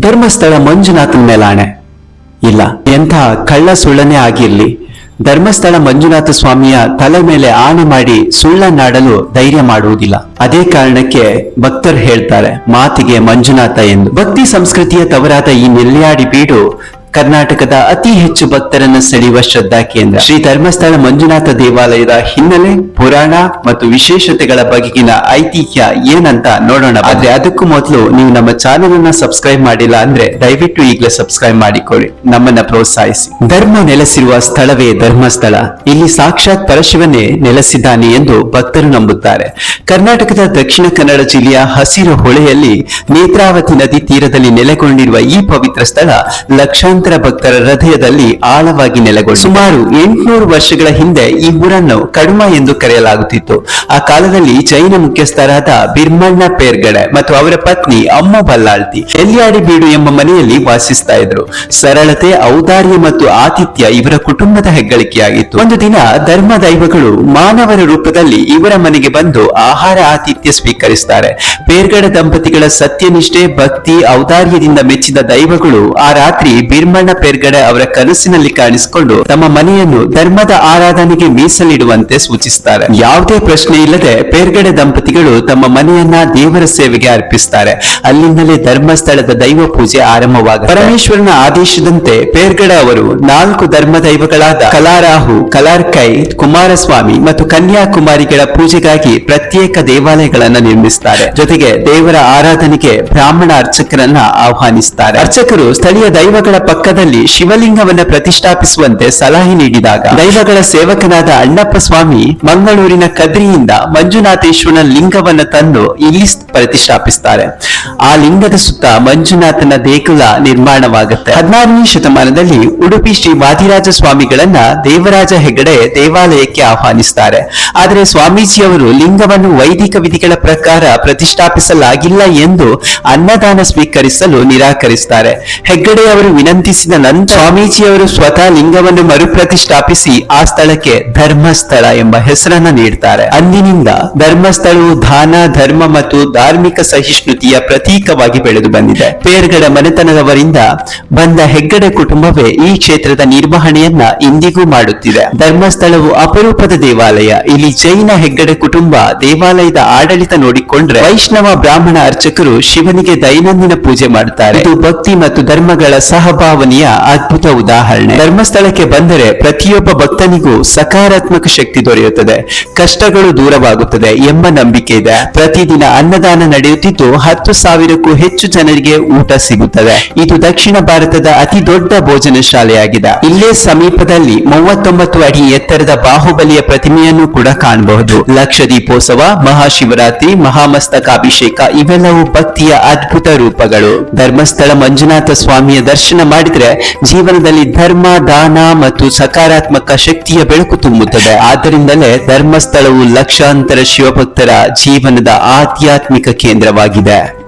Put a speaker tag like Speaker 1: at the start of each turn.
Speaker 1: ಧರ್ಮಸ್ಥಳ ಮಂಜುನಾಥನ ಮೇಲಾಣೆ. ಇಲ್ಲ, ಎಂಥ ಕಳ್ಳ ಸುಳ್ಳನೇ ಆಗಿರ್ಲಿ. ಧರ್ಮಸ್ಥಳ ಮಂಜುನಾಥ ಸ್ವಾಮಿಯ ತಲೆ ಮೇಲೆ ಆಣೆ ಮಾಡಿ ಸುಳ್ಳನ್ನಾಡಲು ಧೈರ್ಯ ಮಾಡುವುದಿಲ್ಲ. ಅದೇ ಕಾರಣಕ್ಕೆ ಭಕ್ತರು ಹೇಳ್ತಾರೆ, ಮಾತಿಗೆ ಮಂಜುನಾಥ ಎಂದು. ಭಕ್ತಿ ಸಂಸ್ಕೃತಿಯ ತವರಾದ ಈ ನೆಲ್ಯಾಡಿ ಬೀಡು ಕರ್ನಾಟಕದ ಅತಿ ಹೆಚ್ಚು ಭಕ್ತರನ್ನು ಸೆಳೆಯುವ ಶ್ರದ್ಧಾ ಕೇಂದ್ರ. ಶ್ರೀ ಧರ್ಮಸ್ಥಳ ಮಂಜುನಾಥ ದೇವಾಲಯದ ಹಿನ್ನೆಲೆ ಪುರಾಣ ಮತ್ತು ವಿಶೇಷತೆಗಳ ಬಗೆಗಿನ ಐತಿಹ್ಯ ಏನಂತ ನೋಡೋಣ. ಆದ್ರೆ ಅದಕ್ಕೂ ಮೊದಲು ನೀವು ನಮ್ಮ ಚಾನೆಲ್ ಅನ್ನ ಸಬ್ಸ್ಕ್ರೈಬ್ ಮಾಡಿಲ್ಲ ಅಂದ್ರೆ ದಯವಿಟ್ಟು ಈಗಲೇ ಸಬ್ಸ್ಕ್ರೈಬ್ ಮಾಡಿಕೊಳ್ಳಿ. ನಮ್ಮನ್ನ ಪ್ರೋತ್ಸಾಹಿಸಿ. ಧರ್ಮ ನೆಲೆಸಿರುವ ಸ್ಥಳವೇ ಧರ್ಮಸ್ಥಳ. ಇಲ್ಲಿ ಸಾಕ್ಷಾತ್ ಪರಶಿವನೇ ನೆಲೆಸಿದ್ದಾನೆ ಎಂದು ಭಕ್ತರು ನಂಬುತ್ತಾರೆ. ಕರ್ನಾಟಕದ ದಕ್ಷಿಣ ಕನ್ನಡ ಜಿಲ್ಲೆಯ ಹಸಿರು ಹೊಳೆಯಲ್ಲಿ ನೇತ್ರಾವತಿ ನದಿ ತೀರದಲ್ಲಿ ನೆಲೆಗೊಂಡಿರುವ ಈ ಪವಿತ್ರ ಸ್ಥಳ ಲಕ್ಷಾಂತರ ಭಕ್ತರ ಹೃದಯದಲ್ಲಿ ಆಳವಾಗಿ ನೆಲೆಗೊಂಡು ಸುಮಾರು ಎಂಟುನೂರು ವರ್ಷಗಳ ಹಿಂದೆ ಈ ಊರನ್ನು ಕಡುಮ ಎಂದು ಕರೆಯಲಾಗುತ್ತಿತ್ತು. ಆ ಕಾಲದಲ್ಲಿ ಜೈನ ಮುಖ್ಯಸ್ಥರಾದ ಬಿರ್ಮಣ್ಣ ಪೇರ್ಗಡೆ ಮತ್ತು ಅವರ ಪತ್ನಿ ಅಮ್ಮ ಬಲ್ಲಾಳ್ತಿ ಎಲ್ಲಿಯಾಡಿ ಬೀಡು ಎಂಬ ಮನೆಯಲ್ಲಿ ವಾಸಿಸ್ತಾ ಇದ್ರು ಸರಳತೆ, ಔದಾರ್ಯ ಮತ್ತು ಆತಿಥ್ಯ ಇವರ ಕುಟುಂಬದ ಹೆಗ್ಗಳಿಕೆಯಾಗಿತ್ತು. ಒಂದು ದಿನ ಧರ್ಮ ದೈವಗಳು ಮಾನವರ ರೂಪದಲ್ಲಿ ಇವರ ಮನೆಗೆ ಬಂದು ಆಹಾರ ಆತಿಥ್ಯ ಸ್ವೀಕರಿಸ್ತಾರೆ. ಪೇರ್ಗಡ ದಂಪತಿಗಳ ಸತ್ಯನಿಷ್ಠೆ, ಭಕ್ತಿ, ಔದಾರ್ಯದಿಂದ ಮೆಚ್ಚಿದ ದೈವಗಳು ಆ ರಾತ್ರಿ ಬಿರ್ಮಣ್ಣ ಪೇರ್ಗಡೆ ಅವರ ಕನಸಿನಲ್ಲಿ ಕಾಣಿಸಿಕೊಂಡು ತಮ್ಮ ಮನೆಯನ್ನು ಧರ್ಮದ ಆರಾಧನೆಗೆ ಮೀಸಲಿಡುವಂತೆ ಸೂಚಿಸುತ್ತಾರೆ. ಯಾವುದೇ ಪ್ರಶ್ನೆ ಇಲ್ಲದೆ ಪೇರ್ಗಡೆ ದಂಪತಿಗಳು ತಮ್ಮ ಮನೆಯನ್ನ ದೇವರ ಸೇವೆಗೆ ಅರ್ಪಿಸುತ್ತಾರೆ. ಅಲ್ಲಿಂದಲೇ ಧರ್ಮಸ್ಥಳದ ದೈವ ಪೂಜೆ ಆರಂಭವಾಗುತ್ತೆ. ಪರಮೇಶ್ವರನ ಆದೇಶದಂತೆ ಪೇರ್ಗಡೆ ಅವರು ನಾಲ್ಕು ಧರ್ಮ ದೈವಗಳಾದ ಕಲಾರಾಹು, ಕಲಾರ್ಕೈ, ಕುಮಾರಸ್ವಾಮಿ ಮತ್ತು ಕನ್ಯಾಕುಮಾರಿಗಳ ಪೂಜೆಗಾಗಿ ಪ್ರತ್ಯೇಕ ದೇವಾಲಯಗಳನ್ನು ನಿರ್ಮಿಸುತ್ತಾರೆ. ಜೊತೆಗೆ ದೇವರ ಆರಾಧನೆಗೆ ಬ್ರಾಹ್ಮಣ ಅರ್ಚಕರನ್ನ ಆಹ್ವಾನಿಸುತ್ತಾರೆ. ಅರ್ಚಕರು ಸ್ಥಳೀಯ ದೈವಗಳ ಪಕ್ಕದಲ್ಲಿ ಶಿವಲಿಂಗವನ್ನ ಪ್ರತಿಷ್ಠಾಪಿಸುವಂತೆ ಸಲಹೆ ನೀಡಿದಾಗ ದೈವಗಳ ಸೇವಕನಾದ ಅಣ್ಣಪ್ಪ ಸ್ವಾಮಿ ಮಂಗಳೂರಿನ ಕದ್ರಿಯಿಂದ ಮಂಜುನಾಥೇಶ್ವರನ ಲಿಂಗವನ್ನ ತಂದು ಇಲ್ಲಿ ಪ್ರತಿಷ್ಠಾಪಿಸ್ತಾರೆ. ಆ ಲಿಂಗದ ಸುತ್ತ ಮಂಜುನಾಥನ ದೇಗುಲ ನಿರ್ಮಾಣವಾಗುತ್ತೆ. ಹದಿನಾರನೇ ಶತಮಾನದಲ್ಲಿ ಉಡುಪಿ ಶ್ರೀ ವಾದಿರಾಜ ಸ್ವಾಮಿಗಳನ್ನ ದೇವರಾಜ ಹೆಗಡೆ ದೇವಾಲಯಕ್ಕೆ ಆಹ್ವಾನಿಸ್ತಾರೆ. ಆದರೆ ಸ್ವಾಮೀಜಿಯವರು ಲಿಂಗವನ್ನು ವೈದಿಕ ವಿಧಿಗಳ ಪ್ರಕಾರ ಪ್ರತಿಷ್ಠಾಪಿಸಲಾಗಿಲ್ಲ ಎಂದು ಅನ್ನದಾನ ಸ್ವೀಕರಿಸಲು ನಿರಾಕರಿಸುತ್ತಾರೆ ಹೆಗ್ಗಡೆ ಅವರು ವಿನಂತಿಸಿದ ನಂತರ ಸ್ವಾಮೀಜಿಯವರು ಸ್ವತಃ ಲಿಂಗವನ್ನು ಮರುಪ್ರತಿಷ್ಠಾಪಿಸಿ ಆ ಸ್ಥಳಕ್ಕೆ ಧರ್ಮಸ್ಥಳ ಎಂಬ ಹೆಸರನ್ನ ನೀಡ್ತಾರೆ. ಅಂದಿನಿಂದ ಧರ್ಮಸ್ಥಳವು ದಾನ, ಧರ್ಮ ಮತ್ತು ಧಾರ್ಮಿಕ ಸಹಿಷ್ಣುತೆಯ ಪ್ರತೀಕವಾಗಿ ಬೆಳೆದು ಬಂದಿದೆ. ಪೇರ್ಗಡ ಮನೆತನದವರಿಂದ ಬಂದ ಹೆಗ್ಗಡೆ ಕುಟುಂಬವೇ ಈ ಕ್ಷೇತ್ರದ ನಿರ್ವಹಣೆಯನ್ನ ಇಂದಿಗೂ ಮಾಡುತ್ತಿದೆ. ಧರ್ಮಸ್ಥಳವು ಅಪರೂಪದ ದೇವಾಲಯ. ಇಲ್ಲಿ ಜೈನ ಹೆಗ್ಗಡೆ ಕುಟುಂಬ, ದೇವಾಲಯದ ಆಡಳಿತ ನೋಡಿಕೊಂಡ್ರೆ ವೈಷ್ಣವ ಬ್ರಾಹ್ಮಣ ಅರ್ಚಕರು ಶಿವನಿಗೆ ದೈನಂದಿನ ಪೂಜೆ ಮಾಡುತ್ತಾರೆ ಇದು ಭಕ್ತಿ ಮತ್ತು ಧರ್ಮಗಳ ಸಹಭಾವನೆಯ ಅದ್ಭುತ ಉದಾಹರಣೆ. ಧರ್ಮಸ್ಥಳಕ್ಕೆ ಬಂದರೆ ಪ್ರತಿಯೊಬ್ಬ ಭಕ್ತನಿಗೂ ಸಕಾರಾತ್ಮಕ ಶಕ್ತಿ ದೊರೆಯುತ್ತದೆ. ಕಷ್ಟಗಳು ದೂರವಾಗುತ್ತದೆ ಎಂಬ ನಂಬಿಕೆ ಇದೆ. ಪ್ರತಿದಿನ ಅನ್ನದಾನ ನಡೆಯುತ್ತಿದ್ದು ಹತ್ತು ಸಾವಿರಕ್ಕೂ ಹೆಚ್ಚು ಜನರಿಗೆ ಊಟ ಸಿಗುತ್ತದೆ. ಇದು ದಕ್ಷಿಣ ಭಾರತದ ಅತಿ ದೊಡ್ಡ ಭೋಜನ ಶಾಲೆಯಾಗಿದೆ. ಇಲ್ಲೇ ಸಮೀಪದಲ್ಲಿ ಮೂವತ್ತೊಂಬತ್ತು ಅಡಿ ಎತ್ತರದ ಬಾಹುಬಲಿಯ ಪ್ರತಿಮೆಯನ್ನು ಕೂಡ ಕಾಣಬಹುದು. ಲಕ್ಷ ದೀಪೋತ್ಸವ ಮಹಾಶಿವರಾತ್ರಿ, ಮಹಾಮಸ್ತಕಾಭಿಷೇಕ ಇವೆಲ್ಲವೂ ಭಕ್ತಿಯ ಅದ್ಭುತ ರೂಪಗಳು. ಧರ್ಮಸ್ಥಳ ಮಂಜುನಾಥ ಸ್ವಾಮಿಯ ದರ್ಶನ ಮಾಡಿದ್ರೆ ಜೀವನದಲ್ಲಿ ಧರ್ಮ, ದಾನ ಮತ್ತು ಸಕಾರಾತ್ಮಕ ಶಕ್ತಿಯ ಬೆಳಕು ತುಂಬುತ್ತದೆ. ಆದ್ದರಿಂದಲೇ ಧರ್ಮಸ್ಥಳವು ಲಕ್ಷಾಂತರ ಶಿವಭಕ್ತರ ಜೀವನದ ಆಧ್ಯಾತ್ಮಿಕ ಕೇಂದ್ರವಾಗಿದೆ.